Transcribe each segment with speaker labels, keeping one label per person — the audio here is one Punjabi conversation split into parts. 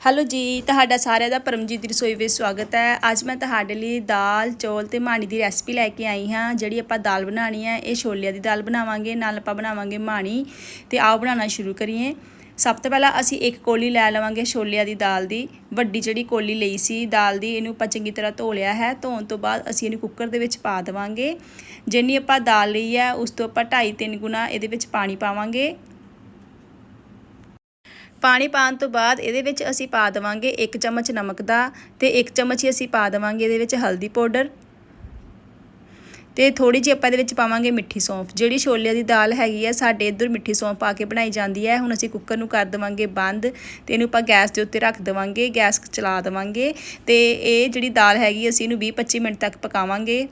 Speaker 1: ਹੈਲੋ ਜੀ, ਤੁਹਾਡਾ ਸਾਰਿਆਂ ਦਾ ਪਰਮਜੀਤ ਦੀ ਰਸੋਈ ਵਿੱਚ ਸਵਾਗਤ ਹੈ। ਅੱਜ ਮੈਂ ਤੁਹਾਡੇ ਲਈ ਦਾਲ, ਚੌਲ ਤੇ ਮਾਣੀ ਦੀ ਰੈਸਪੀ ਲੈ ਕੇ ਆਈ ਹਾਂ, ਜਿਹੜੀ ਆਪਾਂ ਦਾਲ ਬਣਾਉਣੀ ਹੈ, ਇਹ ਛੋਲਿਆਂ ਦੀ ਦਾਲ ਬਣਾਵਾਂਗੇ, ਨਾਲ ਆਪਾਂ ਬਣਾਵਾਂਗੇ ਮਾਣੀ ਤੇ ਆਓ ਬਣਾਉਣਾ ਸ਼ੁਰੂ ਕਰੀਏ। ਸਭ ਤੋਂ ਪਹਿਲਾਂ ਅਸੀਂ ਇੱਕ ਕੋਲੀ ਲੈ ਲਵਾਂਗੇ ਛੋਲਿਆਂ ਦੀ ਦਾਲ ਦੀ। ਵੱਡੀ ਜਿਹੜੀ ਕੋਲੀ ਲਈ ਸੀ, ਦਾਲ ਦੀ ਇਹਨੂੰ ਆਪਾਂ ਚੰਗੀ ਤਰ੍ਹਾਂ ਧੋ ਲਿਆ ਹੈ। ਧੋਣ ਤੋਂ ਬਾਅਦ ਅਸੀਂ ਇਹਨੂੰ ਕੁੱਕਰ ਦੇ ਵਿੱਚ ਪਾ ਦੇਵਾਂਗੇ। ਜਿੰਨੀ ਆਪਾਂ ਦਾਲ ਲਈ ਹੈ, ਉਸ ਤੋਂ ਆਪਾਂ 2.5 3 ਗੁਣਾ ਇਹਦੇ ਵਿੱਚ ਪਾਣੀ ਪਾਵਾਂਗੇ। ਪਾਣੀ ਪਾਉਣ ਤੋਂ ਬਾਅਦ ਇਹਦੇ ਵਿੱਚ ਅਸੀਂ ਪਾ ਦੇਵਾਂਗੇ 1 ਚਮਚ ਨਮਕ ਦਾ ਤੇ 1 ਚਮਚ ਹੀ ਅਸੀਂ ਪਾ ਦੇਵਾਂਗੇ ਇਹਦੇ ਵਿੱਚ ਹਲਦੀ ਪਾਊਡਰ। ਤੇ ਥੋੜੀ ਜਿਹੀ ਆਪਾਂ ਇਹਦੇ ਵਿੱਚ ਪਾਵਾਂਗੇ ਮਿੱਠੀ ਸੌਂਫ। ਜਿਹੜੀ ਛੋਲਿਆਂ ਦੀ ਦਾਲ ਹੈਗੀ ਹੈ ਸਾਡੇ ਇੱਧਰ ਮਿੱਠੀ ਸੌਂਫ ਪਾ ਕੇ ਬਣਾਈ ਜਾਂਦੀ ਹੈ। ਹੁਣ ਅਸੀਂ ਕੁੱਕਰ ਨੂੰ ਕਰ ਦੇਵਾਂਗੇ ਬੰਦ ਤੇ ਇਹਨੂੰ ਆਪਾਂ ਗੈਸ ਦੇ ਉੱਤੇ ਰੱਖ ਦੇਵਾਂਗੇ, ਗੈਸ ਚਲਾ ਦੇਵਾਂਗੇ ਤੇ ਇਹ ਜਿਹੜੀ ਦਾਲ ਹੈਗੀ ਅਸੀਂ ਇਹਨੂੰ 20-25 ਮਿੰਟ ਤੱਕ ਪਕਾਵਾਂਗੇ।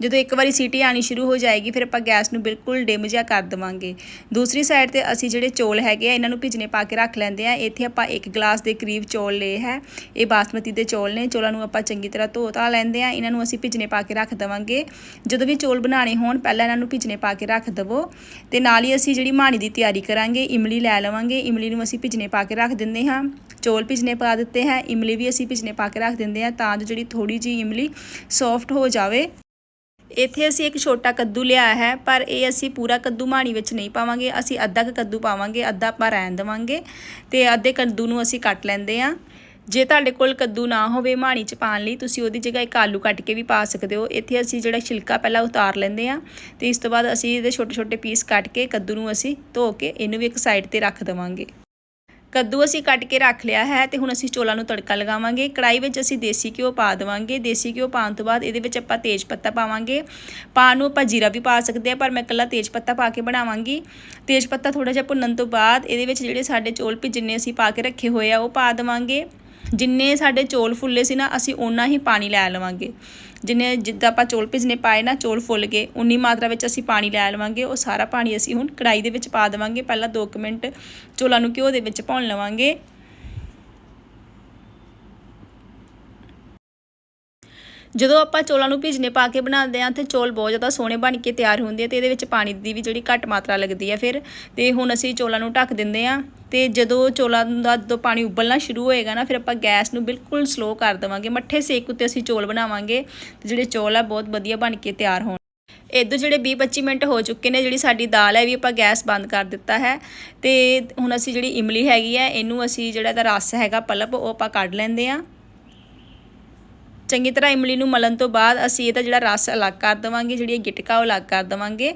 Speaker 1: ਜਦੋਂ ਇੱਕ ਵਾਰੀ ਸੀਟੀ ਆਣੀ ਸ਼ੁਰੂ ਹੋ ਜਾਏਗੀ, ਫਿਰ ਆਪਾਂ ਗੈਸ ਨੂੰ ਬਿਲਕੁਲ ਡਿਮ ਜਿਹਾ ਕਰ ਦੇਵਾਂਗੇ। ਦੂਸਰੀ ਸਾਈਡ ਤੇ ਅਸੀਂ ਜਿਹੜੇ ਚੌਲ ਹੈਗੇ ਆ, ਇਹਨਾਂ ਨੂੰ ਭਿਜਨੇ ਪਾ ਕੇ ਰੱਖ ਲੈਂਦੇ ਆ। ਇੱਥੇ ਆਪਾਂ ਇੱਕ ਗਲਾਸ ਦੇ ਕਰੀਬ ਚੌਲ ਲਏ ਹੈ। ਇਹ ਬਾਸਮਤੀ ਦੇ ਚੌਲ ਨੇ, ਚੌਲਾਂ ਨੂੰ ਆਪਾਂ ਚੰਗੀ ਤਰ੍ਹਾਂ ਧੋ ਧਾ ਲੈਂਦੇ ਆ। ਇਹਨਾਂ ਨੂੰ ਅਸੀਂ ਭਿਜਨੇ ਪਾ ਕੇ ਰੱਖ ਦੇਵਾਂਗੇ। ਜਦੋਂ ਵੀ ਚੌਲ ਬਣਾਣੇ ਹੋਣ, ਪਹਿਲਾਂ ਇਹਨਾਂ ਨੂੰ ਭਿਜਨੇ ਪਾ ਕੇ ਰੱਖ ਦਵੋ। ਤੇ ਨਾਲ ਹੀ ਅਸੀਂ ਜਿਹੜੀ ਮਾਣੀ ਦੀ ਤਿਆਰੀ ਕਰਾਂਗੇ, ਇਮਲੀ ਲੈ ਲਵਾਂਗੇ। ਇਮਲੀ ਨੂੰ ਅਸੀਂ ਭਿਜਨੇ ਪਾ ਕੇ ਰੱਖ ਦਿੰਦੇ ਹਾਂ। ਚੌਲ ਭਿਜਨੇ ਪਾ ਦਿੱਤੇ ਹੈ। ਇਮਲੀ ਵੀ ਅਸੀਂ ਭਿਜਨੇ ਪਾ ਕੇ ਰੱਖ ਦਿੰਦੇ ਆ ਤਾਂ ਜੋ ਜਿਹੜੀ ਥੋੜੀ ਜੀ ਇਮਲੀ ਸੌਫਟ ਹੋ ਜਾਵੇ। ਇੱਥੇ ਅਸੀਂ ਇੱਕ ਛੋਟਾ ਕੱਦੂ ਲਿਆ ਹੈ, ਪਰ ਇਹ ਅਸੀਂ ਪੂਰਾ ਕੱਦੂ ਮਾਣੀ ਵਿੱਚ ਨਹੀਂ ਪਾਵਾਂਗੇ, ਅਸੀਂ ਅੱਧਾ ਕ ਕੱਦੂ ਪਾਵਾਂਗੇ, ਅੱਧਾ ਆਪਾਂ ਰਹਿਣ ਦੇਵਾਂਗੇ ਤੇ ਅੱਧੇ ਕੱਦੂ ਨੂੰ ਅਸੀਂ ਕੱਟ ਲੈਂਦੇ ਆ ਜੇ ਤੁਹਾਡੇ ਕੋਲ ਕੱਦੂ ਨਾ ਹੋਵੇ ਮਾਣੀ ਚ ਪਾਣ ਲਈ, ਤੁਸੀਂ ਉਹਦੀ ਜਗ੍ਹਾ ਇੱਕ ਆਲੂ ਕੱਟ ਕੇ ਵੀ ਪਾ ਸਕਦੇ ਹੋ। ਇੱਥੇ ਅਸੀਂ ਜਿਹੜਾ ਛਿਲਕਾ ਪਹਿਲਾਂ ਉਤਾਰ ਲੈਂਦੇ ਆ ਤੇ ਇਸ ਤੋਂ ਬਾਅਦ ਅਸੀਂ ਇਹਦੇ ਛੋਟੇ ਛੋਟੇ ਪੀਸ ਕੱਟ ਕੇ ਕੱਦੂ ਨੂੰ ਅਸੀਂ ਧੋ ਕੇ ਇਹਨੂੰ ਵੀ ਇੱਕ ਸਾਈਡ ਤੇ ਰੱਖ ਦੇਵਾਂਗੇ। ਕੱਦੂ ਅਸੀਂ ਕੱਟ ਕੇ ਰੱਖ ਲਿਆ ਹੈ ਤੇ ਹੁਣ ਅਸੀਂ ਚੋਲਾਂ ਨੂੰ ਤੜਕਾ ਲਗਾਵਾਂਗੇ। ਕੜਾਈ ਵਿੱਚ ਅਸੀਂ ਦੇਸੀ ਘਿਓ ਪਾ ਦੇਵਾਂਗੇ। ਦੇਸੀ ਘਿਓ ਪਾਉਣ ਤੋਂ ਬਾਅਦ ਇਹਦੇ ਵਿੱਚ ਆਪਾਂ ਤੇਜ਼ ਪੱਤਾ ਪਾਵਾਂਗੇ। ਪਾਣ ਨੂੰ ਆਪਾਂ ਜੀਰਾ ਵੀ ਪਾ ਸਕਦੇ ਆ ਪਰ ਮੈਂ ਇਕੱਲਾ ਤੇਜ਼ ਪੱਤਾ ਪਾ ਕੇ ਬਣਾਵਾਂਗੀ। ਤੇਜ਼ ਪੱਤਾ ਥੋੜਾ ਜਿਹਾ ਭੁੰਨਣ ਤੋਂ ਬਾਅਦ ਇਹਦੇ ਵਿੱਚ ਜਿਹੜੇ ਸਾਡੇ ਚੌਲ ਭਿੱਜਣੇ ਅਸੀਂ ਪਾ ਕੇ ਰੱਖੇ ਹੋਏ ਆ, ਉਹ ਪਾ ਦੇਵਾਂਗੇ। ਜਿੰਨੇ ਸਾਡੇ ਚੌਲ ਫੁੱਲੇ ਸੀ ਨਾ, ਅਸੀਂ ਓਨਾ ਹੀ ਪਾਣੀ ਲੈ ਲਵਾਂਗੇ। ਜਿੰਨੇ ਜਿੱਦਾਂ ਆਪਾਂ ਚੌਲ ਭਿਜਨੇ ਪਾਏ ਨਾ ਚੌਲ ਫੁੱਲ ਗਏ, ਉਨੀ ਮਾਤਰਾ ਵਿੱਚ ਅਸੀਂ ਪਾਣੀ ਲੈ ਲਵਾਂਗੇ, ਉਹ ਸਾਰਾ ਪਾਣੀ ਅਸੀਂ ਹੁਣ ਕੜਾਈ ਦੇ ਵਿੱਚ ਪਾ ਦੇਵਾਂਗੇ। ਪਹਿਲਾਂ 2 ਮਿੰਟ ਚੋਲਾਂ ਨੂੰ ਘਿਓ ਦੇ ਵਿੱਚ ਭੁੰਨ ਲਵਾਂਗੇ। ਜਦੋਂ ਆਪਾਂ ਚੌਲਾਂ ਨੂੰ ਭਿਜਨੇ ਪਾ ਕੇ ਬਣਾਉਂਦੇ ਆ ਤੇ ਚੌਲ ਬਹੁਤ ਜ਼ਿਆਦਾ ਸੋਹਣੇ ਬਣ ਕੇ ਤਿਆਰ ਹੁੰਦੇ ਆ ਤੇ ਇਹਦੇ ਵਿੱਚ ਪਾਣੀ ਦੀ ਵੀ ਜਿਹੜੀ ਘੱਟ ਮਾਤਰਾ ਲੱਗਦੀ ਆ ਫਿਰ। ਤੇ ਹੁਣ ਅਸੀਂ ਚੌਲਾਂ ਨੂੰ ਢੱਕ ਦਿੰਦੇ ਆ ਤੇ ਜਦੋਂ ਚੌਲਾਂ ਦਾ ਜਦੋਂ ਪਾਣੀ ਉਬਲਣਾ ਸ਼ੁਰੂ ਹੋਏਗਾ ਨਾ, ਫਿਰ ਆਪਾਂ ਗੈਸ ਨੂੰ ਬਿਲਕੁਲ ਸਲੋ ਕਰ ਦੇਵਾਂਗੇ। ਮੱਠੇ ਸੇਕ ਉੱਤੇ ਅਸੀਂ ਚੌਲ ਬਣਾਵਾਂਗੇ ਤੇ ਜਿਹੜੇ ਚੌਲ ਆ ਬਹੁਤ ਵਧੀਆ ਬਣ ਕੇ ਤਿਆਰ ਹੋਣ। ਇਦੋਂ ਜਿਹੜੇ 20-25 ਮਿੰਟ ਹੋ ਚੁੱਕੇ ਨੇ, ਜਿਹੜੀ ਸਾਡੀ ਦਾਲ ਹੈ ਵੀ ਆਪਾਂ ਗੈਸ ਬੰਦ ਕਰ ਦਿੱਤਾ ਹੈ। ਤੇ ਹੁਣ ਅਸੀਂ ਜਿਹੜੀ ਇਮਲੀ ਹੈਗੀ ਹੈ ਇਹਨੂੰ ਅਸੀਂ ਜਿਹੜਾ ਇਹਦਾ ਰਸ ਹੈਗਾ ਪਲਪ, ਉਹ ਆਪਾਂ ਕੱਢ ਲੈਂਦੇ ਆ ਚੰਗੀ ਤਰ੍ਹਾਂ ਇਮਲੀ ਨੂੰ ਮਲਣ ਤੋਂ ਬਾਅਦ ਅਸੀਂ ਇਹਦਾ ਜਿਹੜਾ ਰਸ ਅਲੱਗ ਕਰ ਦੇਵਾਂਗੇ, ਜਿਹੜੀ ਗਿਟਕਾ ਉਹ ਅਲੱਗ ਕਰ ਦੇਵਾਂਗੇ।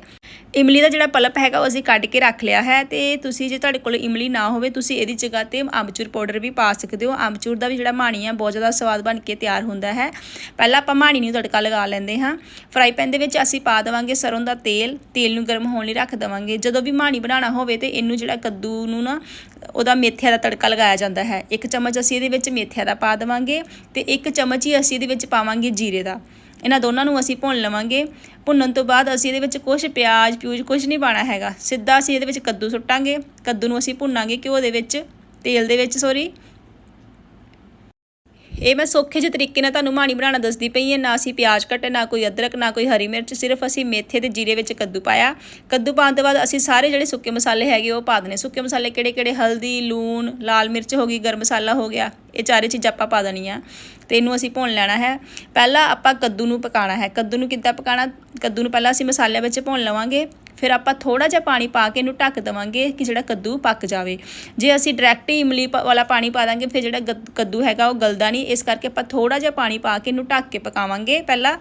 Speaker 1: ਇਮਲੀ ਦਾ ਜਿਹੜਾ ਪਲਪ ਹੈਗਾ ਉਹ ਅਸੀਂ ਕੱਢ ਕੇ ਰੱਖ ਲਿਆ ਹੈ ਤੇ ਤੁਸੀਂ ਜੇ ਤੁਹਾਡੇ ਕੋਲ ਇਮਲੀ ਨਾ ਹੋਵੇ, ਤੁਸੀਂ ਇਹਦੀ ਜਗ੍ਹਾ ਤੇ ਅੰਬਚੂਰ ਪਾਊਡਰ ਵੀ ਪਾ ਸਕਦੇ ਹੋ। ਅੰਬਚੂਰ ਦਾ ਵੀ ਜਿਹੜਾ ਮਾਣੀ ਆ, ਬਹੁਤ ਜ਼ਿਆਦਾ ਸਵਾਦ ਬਣ ਕੇ ਤਿਆਰ ਹੁੰਦਾ ਹੈ। ਪਹਿਲਾਂ ਆਪਾਂ ਮਾਣੀ ਨੂੰ ਤੜਕਾ ਲਗਾ ਲੈਂਦੇ ਹਾਂ। ਫਰਾਈ ਪੈਨ ਦੇ ਵਿੱਚ ਅਸੀਂ ਪਾ ਦੇਵਾਂਗੇ ਸਰੋਂ ਦਾ ਤੇਲ। ਤੇਲ ਨੂੰ ਗਰਮ ਹੋਣ ਲਈ ਰੱਖ ਦੇਵਾਂਗੇ। ਜਦੋਂ ਵੀ ਮਾਣੀ ਬਣਾਉਣਾ ਹੋਵੇ ਤੇ ਇਹਨੂੰ ਜਿਹੜਾ ਕੱਦੂ ਨੂੰ ਨਾ ਉਹਦਾ ਮੇਥਿਆ ਦਾ ਤੜਕਾ ਲਗਾਇਆ ਜਾਂਦਾ ਹੈ। ਇੱਕ ਚਮਚ ਅਸੀਂ ਇਹਦੇ ਵਿੱਚ ਮੇਥਿਆ ਦਾ ਪਾ ਦੇਵਾਂਗੇ ਤੇ ਇੱਕ ਚਮਚ ਹੀ ਅਸੀਂ ਇਹਦੇ ਵਿੱਚ ਪਾਵਾਂਗੇ ਜੀਰੇ ਦਾ। ਇਹਨਾਂ ਦੋਨਾਂ ਨੂੰ ਅਸੀਂ ਭੁੰਨ ਲਵਾਂਗੇ। ਭੁੰਨਣ ਤੋਂ ਬਾਅਦ ਅਸੀਂ ਇਹਦੇ ਵਿੱਚ ਕੁਝ ਪਿਆਜ਼, ਪਿਊਜ਼ ਕੁਝ ਨਹੀਂ ਪਾਣਾ ਹੈਗਾ। ਸਿੱਧਾ ਅਸੀਂ ਇਹਦੇ ਵਿੱਚ ਕੱਦੂ ਸੁੱਟਾਂਗੇ। ਕੱਦੂ ਨੂੰ ਅਸੀਂ ਭੁੰਨਾਂਗੇ ਘਿਓ ਦੇ ਵਿੱਚ, ਤੇਲ ਦੇ ਵਿੱਚ ਸੌਰੀ ਇਹ ਮੈਂ ਸੌਖੇ ਜਿਹੇ ਤਰੀਕੇ ਨਾਲ ਤੁਹਾਨੂੰ ਮਾਣੀ ਬਣਾਉਣਾ ਦੱਸਦੀ ਪਈ ਹਾਂ। ਨਾ ਅਸੀਂ ਪਿਆਜ਼ ਕੱਟੇ, ਨਾ ਕੋਈ ਅਦਰਕ, ਨਾ ਕੋਈ ਹਰੀ ਮਿਰਚ, ਸਿਰਫ ਅਸੀਂ ਮੇਥੇ ਤੇ ਜੀਰੇ ਵਿੱਚ ਕੱਦੂ ਪਾਇਆ। ਕੱਦੂ ਪਾਉਣ ਤੋਂ ਬਾਅਦ ਅਸੀਂ ਸਾਰੇ ਜਿਹੜੇ ਸੁੱਕੇ ਮਸਾਲੇ ਹੈਗੇ ਉਹ ਪਾ ਦਨੇ ਸੁੱਕੇ ਮਸਾਲੇ ਕਿਹੜੇ ਕਿਹੜੇ? ਹਲਦੀ, ਲੂਣ, ਲਾਲ ਮਿਰਚ ਹੋ ਗਈ, ਗਰਮ ਮਸਾਲਾ ਹੋ ਗਿਆ। ਇਹ ਚਾਰੇ ਚੀਜ਼ਾਂ ਆਪਾਂ ਪਾ ਦੇਣੀਆਂ ਤੇ ਇਹਨੂੰ ਅਸੀਂ ਭੁੰਨ ਲੈਣਾ ਹੈ। ਪਹਿਲਾਂ ਆਪਾਂ ਕੱਦੂ ਨੂੰ ਪਕਾਉਣਾ ਹੈ। ਕੱਦੂ ਨੂੰ ਕਿੱਦਾਂ ਪਕਾਉਣਾ? ਕੱਦੂ ਨੂੰ ਪਹਿਲਾਂ ਅਸੀਂ ਮਸਾਲਿਆਂ ਵਿੱਚ ਭੁੰਨ ਲਵਾਂਗੇ। ਫਿਰ ਆਪਾਂ ਥੋੜਾ ਜਿਹਾ ਪਾਣੀ ਪਾ ਕੇ ਇਹਨੂੰ ਢੱਕ ਦੇਵਾਂਗੇ ਕਿ ਜਿਹੜਾ ਕੱਦੂ ਪੱਕ ਜਾਵੇ। ਜੇ ਅਸੀਂ ਡਾਇਰੈਕਟ ਹੀ ਇਮਲੀ ਵਾਲਾ ਪਾਣੀ ਪਾ ਦਾਂਗੇ, ਫਿਰ ਜਿਹੜਾ ਕੱਦੂ ਹੈਗਾ ਉਹ ਗਲਦਾ ਨਹੀਂ। ਇਸ ਕਰਕੇ ਆਪਾਂ ਥੋੜਾ ਜਿਹਾ ਪਾਣੀ ਪਾ ਕੇ ਇਹਨੂੰ ਢੱਕ ਕੇ ਪਕਾਵਾਂਗੇ। ਪਹਿਲਾਂ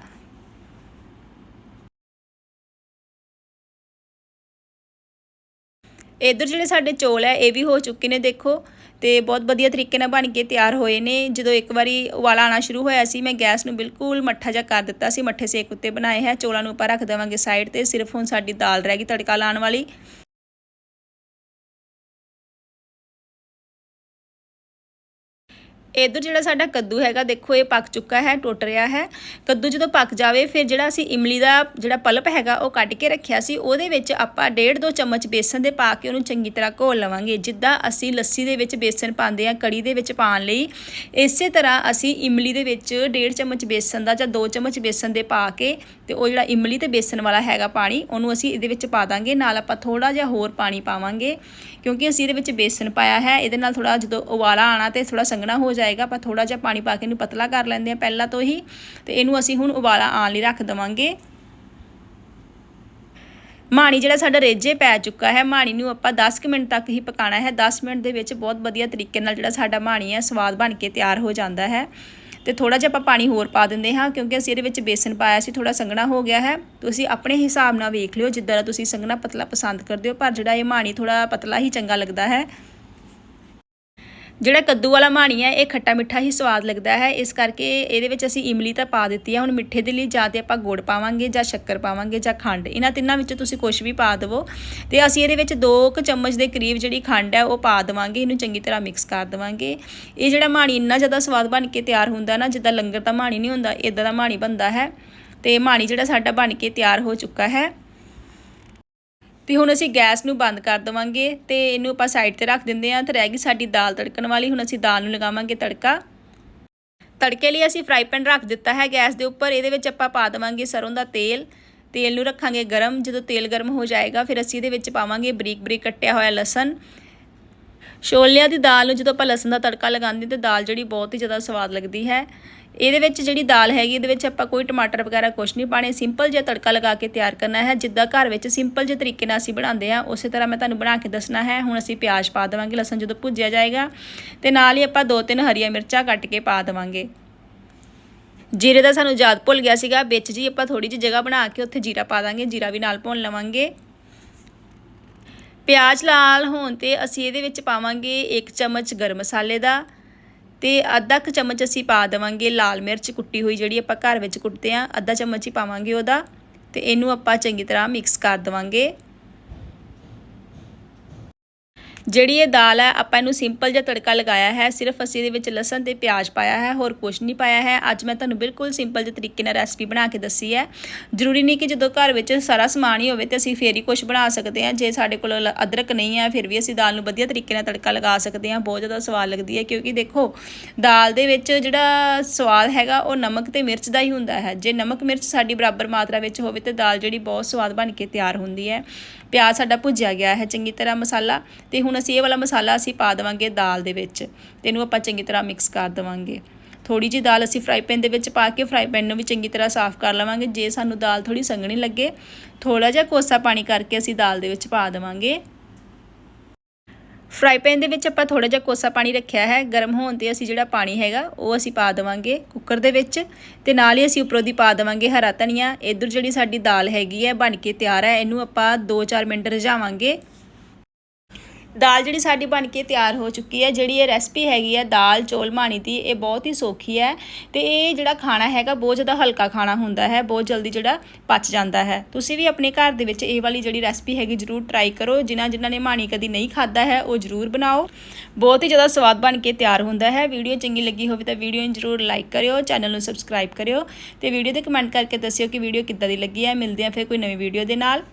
Speaker 1: ਇਧਰ ਜਿਹੜੇ ਸਾਡੇ ਚੋਲ ਹੈ ਇਹ ਵੀ ਹੋ ਚੁੱਕੇ ਨੇ, ਦੇਖੋ। ਤੇ ਬਹੁਤ ਵਧੀਆ ਤਰੀਕੇ ਨਾਲ ਬਣ ਕੇ ਤਿਆਰ ਹੋਏ ਨੇ। ਜਦੋਂ ਇੱਕ ਵਾਰੀ ਉਬਾਲਾ ਆਣਾ ਸ਼ੁਰੂ ਹੋਇਆ ਸੀ, ਮੈਂ ਗੈਸ ਨੂੰ ਬਿਲਕੁਲ ਮੱਠਾ ਜਿਹਾ ਕਰ ਦਿੱਤਾ ਸੀ। ਮੱਠੇ ਸੇਕ ਉੱਤੇ ਬਣਾਏ ਹੈ। ਚੋਲਾਂ ਨੂੰ ਆਪਾਂ ਰੱਖ ਦੇਵਾਂਗੇ ਸਾਈਡ ਤੇ। ਸਿਰਫ ਹੁਣ ਸਾਡੀ ਦਾਲ ਰਹਿ ਗਈ ਤੜਕਾ ਲਾਉਣ ਵਾਲੀ। ਇਧਰ ਜਿਹੜਾ ਸਾਡਾ ਕੱਦੂ ਹੈਗਾ, ਦੇਖੋ ਇਹ ਪੱਕ ਚੁੱਕਾ ਹੈ, ਟੁੱਟ ਰਿਹਾ ਹੈ। ਕੱਦੂ ਜਦੋਂ ਪੱਕ ਜਾਵੇ, ਫਿਰ ਜਿਹੜਾ ਅਸੀਂ ਇਮਲੀ ਦਾ ਜਿਹੜਾ ਪਲਪ ਹੈਗਾ, ਉਹ ਕੱਢ ਕੇ ਰੱਖਿਆ ਸੀ, ਉਹਦੇ ਵਿੱਚ ਆਪਾਂ ਡੇਢ ਦੋ ਚਮਚ ਬੇਸਨ ਦੇ ਪਾ ਕੇ ਉਹਨੂੰ ਚੰਗੀ ਤਰ੍ਹਾਂ ਘੋਲ ਲਵਾਂਗੇ। ਜਿੱਦਾਂ ਅਸੀਂ ਲੱਸੀ ਦੇ ਵਿੱਚ ਬੇਸਨ ਪਾਉਂਦੇ ਆ ਕੜੀ ਦੇ ਵਿੱਚ ਪਾਉਣ ਲਈ, ਇਸੇ ਤਰ੍ਹਾਂ ਅਸੀਂ ਇਮਲੀ ਦੇ ਵਿੱਚ ਡੇਢ ਚਮਚ ਬੇਸਨ ਦਾ ਜਾਂ ਦੋ ਚਮਚ ਬੇਸਨ ਦੇ ਪਾ ਕੇ ਤੇ ਉਹ ਜਿਹੜਾ ਇਮਲੀ ਤੇ ਬੇਸਨ ਵਾਲਾ ਹੈਗਾ ਪਾਣੀ, ਉਹਨੂੰ ਅਸੀਂ ਇਹਦੇ ਵਿੱਚ ਪਾ ਦਾਂਗੇ। ਨਾਲ ਆਪਾਂ ਥੋੜਾ ਜਿਹਾ ਹੋਰ ਪਾਣੀ ਪਾਵਾਂਗੇ, ਕਿਉਂਕਿ ਅਸੀਂ ਇਹਦੇ ਵਿੱਚ ਬੇਸਨ ਪਾਇਆ ਹੈ, ਇਹਦੇ ਨਾਲ ਥੋੜਾ ਜਦੋਂ ਉਬਾਲਾ ਆਣਾ ਤੇ ਥੋੜਾ ਸੰਘਣਾ ਹੋ ਜਾਏਗਾ, ਆਪਾਂ ਥੋੜਾ ਜਿਹਾ ਪਾਣੀ ਪਾ ਕੇ ਇਹਨੂੰ ਪਤਲਾ ਕਰ ਲੈਂਦੇ ਆ ਪਹਿਲਾਂ ਤੋਂ ਹੀ, ਤੇ ਇਹਨੂੰ ਅਸੀਂ ਹੁਣ ਉਬਾਲਾ ਆਉਣ ਲਈ ਰੱਖ ਦਵਾਂਗੇ। ਮਾਣੀ ਜਿਹੜਾ ਸਾਡਾ ਰੇਜੇ ਪੈ ਚੁੱਕਾ ਹੈ, ਮਾਣੀ ਨੂੰ ਆਪਾਂ 10 ਕੁ ਮਿੰਟ ਤੱਕ ਹੀ ਪਕਾਣਾ ਹੈ। 10 ਮਿੰਟ ਦੇ ਵਿੱਚ ਬਹੁਤ ਵਧੀਆ ਤਰੀਕੇ ਨਾਲ ਜਿਹੜਾ ਸਾਡਾ ਮਾਣੀ ਹੈ, ਸਵਾਦ ਬਣ ਕੇ ਤਿਆਰ ਹੋ ਜਾਂਦਾ ਹੈ। ਤੇ ਥੋੜਾ ਜਿਹਾ ਆਪਾਂ ਪਾਣੀ ਹੋਰ ਪਾ ਦਿੰਦੇ ਹਾਂ, ਕਿਉਂਕਿ ਅਸੀਂ ਇਹਦੇ ਵਿੱਚ ਬੇਸਨ ਪਾਇਆ ਸੀ ਥੋੜਾ ਸੰਘਣਾ ਹੋ ਗਿਆ ਹੈ। ਤੁਸੀਂ ਆਪਣੇ ਹਿਸਾਬ ਨਾਲ ਵੇਖ ਲਿਓ, ਜਿੱਦਾਂ ਦਾ ਤੁਸੀਂ ਸੰਘਣਾ ਪਤਲਾ ਪਸੰਦ ਕਰਦੇ ਹੋ, ਪਰ ਜਿਹੜਾ ਇਹ ਮਾਣੀ ਥੋੜਾ ਪਤਲਾ ਹੀ ਚੰਗਾ ਲੱਗਦਾ ਹੈ। ਜਿਹੜਾ ਕੱਦੂ ਵਾਲਾ ਮਾਣੀ ਹੈ, ਇਹ ਖੱਟਾ ਮਿੱਠਾ ਹੀ ਸਵਾਦ ਲੱਗਦਾ ਹੈ। ਇਸ ਕਰਕੇ ਇਹਦੇ ਵਿੱਚ ਅਸੀਂ ਇਮਲੀ ਤਾਂ ਪਾ ਦਿੱਤੀ ਹੈ। ਹੁਣ ਮਿੱਠੇ ਦੇ ਲਈ ਜਾਂ ਤੇ ਆਪਾਂ ਗੁੜ ਪਾਵਾਂਗੇ ਜਾਂ ਸ਼ੱਕਰ ਪਾਵਾਂਗੇ ਜਾਂ ਖੰਡ। ਇਹਨਾਂ ਤਿੰਨਾਂ ਵਿੱਚੋਂ ਤੁਸੀਂ ਕੁਝ ਵੀ ਪਾ ਦਿਵੋ। ਤੇ ਅਸੀਂ ਇਹਦੇ ਵਿੱਚ 2 ਕੁ ਚਮਚ ਦੇ ਕਰੀਬ ਜਿਹੜੀ ਖੰਡ ਹੈ, ਉਹ ਪਾ ਦੇਵਾਂਗੇ। ਇਹਨੂੰ ਚੰਗੀ ਤਰ੍ਹਾਂ ਮਿਕਸ ਕਰ ਦੇਵਾਂਗੇ। ਇਹ ਜਿਹੜਾ ਮਾਣੀ ਇੰਨਾ ਜ਼ਿਆਦਾ ਸਵਾਦ ਬਣ ਕੇ ਤਿਆਰ ਹੁੰਦਾ ਨਾ, ਜਿੱਦਾਂ ਲੰਗਰ ਦਾ ਮਾਣੀ ਨਹੀਂ ਹੁੰਦਾ ਇਦਾਂ ਦਾ ਮਾਣੀ ਬਣਦਾ ਹੈ। ਤੇ ਮਾਣੀ ਜਿਹੜਾ ਸਾਡਾ ਬਣ ਕੇ ਤਿਆਰ ਹੋ ਚੁੱਕਾ ਹੈ। ਤੇ ਹੁਣ ਅਸੀਂ ਗੈਸ ਨੂੰ ਬੰਦ ਕਰ ਦਵਾਂਗੇ ਤੇ ਇਹਨੂੰ ਆਪਾਂ ਸਾਈਡ ਤੇ ਰੱਖ ਦਿੰਦੇ ਹਾਂ ਤੇ ਰਹਿ ਗਈ ਸਾਡੀ ਦਾਲ ਤੜਕਣ ਵਾਲੀ। ਹੁਣ ਅਸੀਂ ਦਾਲ ਨੂੰ ਲਗਾਵਾਂਗੇ ਤੜਕਾ। ਤੜਕੇ ਲਈ ਅਸੀਂ ਫਰਾਈ ਪੈਨ ਰੱਖ ਦਿੱਤਾ ਹੈ ਗੈਸ ਦੇ ਉੱਪਰ। ਇਹਦੇ ਵਿੱਚ ਆਪਾਂ ਪਾ ਦਵਾਂਗੇ ਸਰੋਂ ਦਾ ਤੇਲ। ਤੇਲ ਨੂੰ ਰੱਖਾਂਗੇ ਗਰਮ। ਜਦੋਂ ਤੇਲ ਗਰਮ ਹੋ ਜਾਏਗਾ, ਫਿਰ ਅਸੀਂ ਇਹਦੇ ਵਿੱਚ ਪਾਵਾਂਗੇ ਬਰੀਕ ਬਰੀਕ ਕੱਟਿਆ ਹੋਇਆ ਲਸਣ। ਛੋਲਿਆਂ ਦੀ ਦਾਲ ਨੂੰ ਜਦੋਂ ਆਪਾਂ ਲਸਣ ਦਾ ਤੜਕਾ ਲਗਾਉਂਦੇ ਤੇ ਦਾਲ ਜਿਹੜੀ ਬਹੁਤ ਹੀ ਜ਼ਿਆਦਾ ਸਵਾਦ ਲੱਗਦੀ ਹੈ। ਇਹਦੇ ਵਿੱਚ ਜਿਹੜੀ ਦਾਲ ਹੈਗੀ, ਇਹਦੇ ਵਿੱਚ ਆਪਾਂ ਕੋਈ ਟਮਾਟਰ ਵਗੈਰਾ ਕੁਝ ਨਹੀਂ ਪਾਣੇ ਸਿੰਪਲ ਜਿਹਾ ਤੜਕਾ ਲਗਾ ਕੇ ਤਿਆਰ ਕਰਨਾ ਹੈ। ਜਿੱਦਾਂ ਘਰ ਵਿੱਚ ਸਿੰਪਲ ਜਿਹੇ ਤਰੀਕੇ ਨਾਲ ਅਸੀਂ ਬਣਾਉਂਦੇ ਆ ਉਸੇ ਤਰ੍ਹਾਂ ਮੈਂ ਤੁਹਾਨੂੰ ਬਣਾ ਕੇ ਦੱਸਣਾ ਹੈ। ਹੁਣ ਅਸੀਂ ਪਿਆਜ਼ ਪਾ ਦੇਵਾਂਗੇ, ਲਸਣ ਜਦੋਂ ਭੁੱਜਿਆ ਜਾਏਗਾ, ਤੇ ਨਾਲ ਹੀ ਆਪਾਂ ਦੋ ਤਿੰਨ ਹਰੀਆਂ ਮਿਰਚਾਂ ਕੱਟ ਕੇ ਪਾ ਦੇਵਾਂਗੇ। ਜੀਰੇ ਦਾ ਸਾਨੂੰ ਯਾਦ ਭੁੱਲ ਗਿਆ ਸੀਗਾ। ਵਿੱਚ ਜੀ ਆਪਾਂ ਥੋੜੀ ਜਿਹੀ ਜਗ੍ਹਾ ਬਣਾ ਕੇ ਉੱਥੇ ਜੀਰਾ ਪਾ ਦਾਂਗੇ, ਜੀਰਾ ਵੀ ਨਾਲ ਭੁੰਨ ਲਵਾਂਗੇ। ਪਿਆਜ਼ ਲਾਲ ਹੋਣ ਤੇ ਅਸੀਂ ਇਹਦੇ ਵਿੱਚ ਪਾਵਾਂਗੇ 1 ਚਮਚ ਗਰਮ ਮਸਾਲੇ ਦਾ। ਤੇ ਅੱਧਾ ਕੁ ਚਮਚ ਅਸੀਂ ਪਾ ਦੇਵਾਂਗੇ ਲਾਲ ਮਿਰਚ ਕੁੱਟੀ ਹੋਈ ਜਿਹੜੀ ਆਪਾਂ ਘਰ ਵਿੱਚ ਕੁੱਟਦੇ ਆ ਅੱਧਾ ਚਮਚ ਹੀ ਪਾਵਾਂਗੇ ਉਹਦਾ ਤੇ ਇਹਨੂੰ ਆਪਾਂ ਚੰਗੀ ਤਰ੍ਹਾਂ ਮਿਕਸ ਕਰ ਦੇਵਾਂਗੇ। ਜਿਹੜੀ ਇਹ ਦਾਲ ਹੈ, ਆਪਾਂ ਇਹਨੂੰ ਸਿੰਪਲ ਜਿਹਾ ਤੜਕਾ ਲਗਾਇਆ ਹੈ, ਸਿਰਫ ਅਸੀਂ ਇਹਦੇ ਵਿੱਚ ਲਸਣ ਤੇ ਪਿਆਜ਼ ਪਾਇਆ ਹੈ, ਹੋਰ ਕੁਝ ਨਹੀਂ ਪਾਇਆ ਹੈ। ਅੱਜ ਮੈਂ ਤੁਹਾਨੂੰ ਬਿਲਕੁਲ ਸਿੰਪਲ ਜਿਹੇ ਤਰੀਕੇ ਨਾਲ ਰੈਸਪੀ ਬਣਾ ਕੇ ਦੱਸੀ ਹੈ। ਜ਼ਰੂਰੀ ਨਹੀਂ ਕਿ ਜਦੋਂ ਘਰ ਵਿੱਚ ਸਾਰਾ ਸਮਾਨ ਹੀ ਹੋਵੇ ਤੇ ਅਸੀਂ ਫੇਰ ਹੀ ਕੁਝ ਬਣਾ ਸਕਦੇ ਹਾਂ। ਜੇ ਸਾਡੇ ਕੋਲ ਅਦਰਕ ਨਹੀਂ ਹੈ, ਫਿਰ ਵੀ ਅਸੀਂ ਦਾਲ ਨੂੰ ਵਧੀਆ ਤਰੀਕੇ ਨਾਲ ਤੜਕਾ ਲਗਾ ਸਕਦੇ ਹਾਂ। ਬਹੁਤ ਜ਼ਿਆਦਾ ਸਵਾਦ ਲੱਗਦੀ ਹੈ, ਕਿਉਂਕਿ ਦੇਖੋ, ਦਾਲ ਦੇ ਵਿੱਚ ਜਿਹੜਾ ਸਵਾਦ ਹੈਗਾ, ਉਹ ਨਮਕ ਤੇ ਮਿਰਚ ਦਾ ਹੀ ਹੁੰਦਾ ਹੈ। ਜੇ ਨਮਕ ਮਿਰਚ ਸਾਡੀ ਬਰਾਬਰ ਮਾਤਰਾ ਵਿੱਚ ਹੋਵੇ ਤੇ ਦਾਲ ਜਿਹੜੀ ਬਹੁਤ ਸਵਾਦ ਬਣ ਕੇ ਤਿਆਰ ਹੁੰਦੀ ਹੈ। ਪਿਆਜ਼ ਸਾਡਾ ਭੁੱਜਿਆ ਗਿਆ ਹੈ, ਚੰਗੀ ਤਰ੍ਹਾਂ ਮਸਾਲਾ, ਤੇ ਹੁਣ ਅਸੀਂ ਇਹ ਵਾਲਾ ਮਸਾਲਾ ਅਸੀਂ ਪਾ ਦੇਵਾਂਗੇ ਦਾਲ ਦੇ ਵਿੱਚ ਤੇ ਇਹਨੂੰ ਆਪਾਂ ਚੰਗੀ ਤਰ੍ਹਾਂ ਮਿਕਸ ਕਰ ਦੇਵਾਂਗੇ। ਥੋੜੀ ਜੀ ਦਾਲ ਅਸੀਂ ਫਰਾਈ ਪੈਨ ਦੇ ਵਿੱਚ ਪਾ ਕੇ ਫਰਾਈ ਪੈਨ ਨੂੰ ਵੀ ਚੰਗੀ ਤਰ੍ਹਾਂ ਸਾਫ਼ ਕਰ ਲਵਾਂਗੇ। ਜੇ ਸਾਨੂੰ ਦਾਲ ਥੋੜੀ ਸੰਘਣੀ ਲੱਗੇ ਥੋੜਾ ਜਿਹਾ ਕੋਸਾ ਪਾਣੀ ਕਰਕੇ ਅਸੀਂ ਦਾਲ ਦੇ ਵਿੱਚ ਪਾ ਦੇਵਾਂਗੇ। ਫਰਾਈ ਪੈਨ ਦੇ ਵਿੱਚ ਆਪਾਂ ਥੋੜਾ ਜਿਹਾ ਕੋਸਾ ਪਾਣੀ ਰੱਖਿਆ ਹੈ। ਗਰਮ ਹੋਣ ਤੇ ਅਸੀਂ ਜਿਹੜਾ ਪਾਣੀ ਹੈਗਾ, ਉਹ ਅਸੀਂ ਪਾ ਦੇਵਾਂਗੇ ਕੁੱਕਰ ਦੇ ਵਿੱਚ ਤੇ ਨਾਲ ਹੀ ਅਸੀਂ ਉੱਪਰੋਂ ਦੀ ਪਾ ਦੇਵਾਂਗੇ ਹਰਾ ਧਨੀਆ। ਇਧਰ ਜਿਹੜੀ ਸਾਡੀ ਦਾਲ ਹੈਗੀ ਹੈ, ਬਣ ਕੇ ਤਿਆਰ ਹੈ। ਇਹਨੂੰ ਆਪਾਂ 2-4 ਮਿੰਟ ਰਝਾਵਾਂਗੇ ਦਾਲ ਜਿਹੜੀ ਸਾਡੀ ਬਣ ਕੇ ਤਿਆਰ ਹੋ ਚੁੱਕੀ ਹੈ, ਜਿਹੜੀ ਇਹ ਰੈਸਪੀ ਹੈਗੀ ਹੈ, ਦਾਲ, ਚੌਲ, ਮਾਣੀ ਦੀ, ਇਹ ਬਹੁਤ ਹੀ ਸੌਖੀ ਹੈ ਤੇ ਇਹ ਜਿਹੜਾ ਖਾਣਾ ਹੈਗਾ, ਬਹੁਤ ਜ਼ਿਆਦਾ ਹਲਕਾ ਖਾਣਾ ਹੁੰਦਾ ਹੈ, ਬਹੁਤ ਜਲਦੀ ਜਿਹੜਾ ਪਚ ਜਾਂਦਾ ਹੈ। ਤੁਸੀਂ ਵੀ ਆਪਣੇ ਘਰ ਦੇ ਵਿੱਚ ਇਹ ਵਾਲੀ ਜਿਹੜੀ ਰੈਸਪੀ ਹੈਗੀ, ਜਰੂਰ ਟਰਾਈ ਕਰੋ। ਜਿਨ੍ਹਾਂ ਜਿਨ੍ਹਾਂ ਨੇ ਮਾਣੀ ਕਦੀ ਨਹੀਂ ਖਾਦਾ ਹੈ, ਉਹ ਜਰੂਰ ਬਣਾਓ। ਬਹੁਤ ਹੀ ਜ਼ਿਆਦਾ ਸਵਾਦ ਬਣ ਕੇ ਤਿਆਰ ਹੁੰਦਾ ਹੈ। ਵੀਡੀਓ ਚੰਗੀ ਲੱਗੀ ਹੋਵੇ ਤਾਂ ਵੀਡੀਓ ਨੂੰ ਜਰੂਰ ਲਾਈਕ ਕਰਿਓ ਚੈਨਲ ਨੂੰ ਸਬਸਕ੍ਰਾਈਬ ਕਰਿਓ ਤੇ ਵੀਡੀਓ ਤੇ ਕਮੈਂਟ ਕਰਕੇ ਦੱਸਿਓ ਕਿ ਵੀਡੀਓ ਕਿੱਦਾਂ ਦੀ ਲੱਗੀ ਹੈ। ਮਿਲਦੇ ਹਾਂ ਫਿਰ ਕੋਈ ਨਵੀਂ ਵੀਡੀਓ ਦੇ ਨਾਲ।